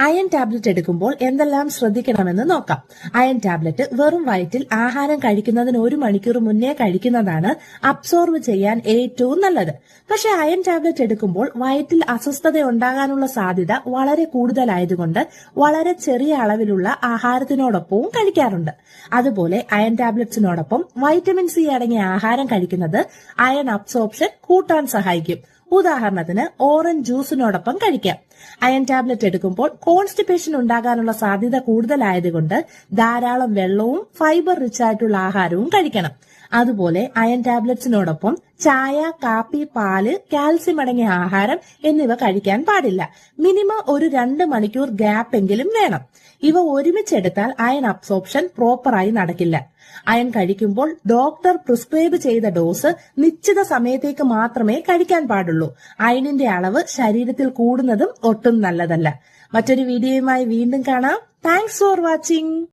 Iron tablet എടുക്കുമ്പോൾ എന്തെല്ലാം ശ്രദ്ധിക്കണമെന്ന് നോക്കാം. അയൺ ടാബ്ലറ്റ് വെറും വയറ്റിൽ ആഹാരം കഴിക്കുന്നതിന് ഒരു മണിക്കൂർ മുന്നേ കഴിക്കുന്നതാണ് അബ്സോർവ് ചെയ്യാൻ ഏറ്റവും നല്ലത്. പക്ഷേ അയൺ ടാബ്ലറ്റ് എടുക്കുമ്പോൾ വയറ്റിൽ അസ്വസ്ഥത ഉണ്ടാകാനുള്ള സാധ്യത വളരെ കൂടുതലായതുകൊണ്ട് വളരെ ചെറിയ അളവിലുള്ള ആഹാരത്തിനോടൊപ്പവും കഴിക്കാറുണ്ട്. അതുപോലെ അയൺ ടാബ്ലറ്റ്സിനോടൊപ്പം വൈറ്റമിൻ സി അടങ്ങിയ ആഹാരം കഴിക്കുന്നത് അയൺ അബ്സോർപ്ഷൻ കൂട്ടാൻ സഹായിക്കും. ഉദാഹരണത്തിന് ഓറഞ്ച് ജ്യൂസിനോടൊപ്പം കഴിക്കാം. അയൺ ടാബ്ലറ്റ് എടുക്കുമ്പോൾ കോൺസ്റ്റിപ്പേഷൻ ഉണ്ടാകാനുള്ള സാധ്യത കൂടുതലായതുകൊണ്ട് ധാരാളം വെള്ളവും ഫൈബർ റിച്ച് ആയിട്ടുള്ള ആഹാരവും കഴിക്കണം. അതുപോലെ അയൺ ടാബ്ലറ്റ്സിനോടൊപ്പം ചായ കാപ്പി പാൽ കാൽസ്യം അടങ്ങിയ ആഹാരം എന്നിവ കഴിക്കാൻ പാടില്ല. മിനിമം ഒരു രണ്ട് മണിക്കൂർ ഗ്യാപ്പ് എങ്കിലും വേണം. ഇവ ഒരുമിച്ചെടുത്താൽ അയൺ അബ്സോർപ്ഷൻ പ്രോപ്പറായി നടക്കില്ല. അയൺ കഴിക്കുമ്പോൾ ഡോക്ടർ പ്രിസ്ക്രൈബ് ചെയ്ത ഡോസ് നിശ്ചിത സമയത്തേക്ക് മാത്രമേ കഴിക്കാൻ പാടുള്ളൂ. അയണിന്റെ അളവ് ശരീരത്തിൽ കൂടുന്നതും ഒട്ടും നല്ലതല്ല. മറ്റൊരു വീഡിയോയുമായി വീണ്ടും കാണാം. Thanks for watching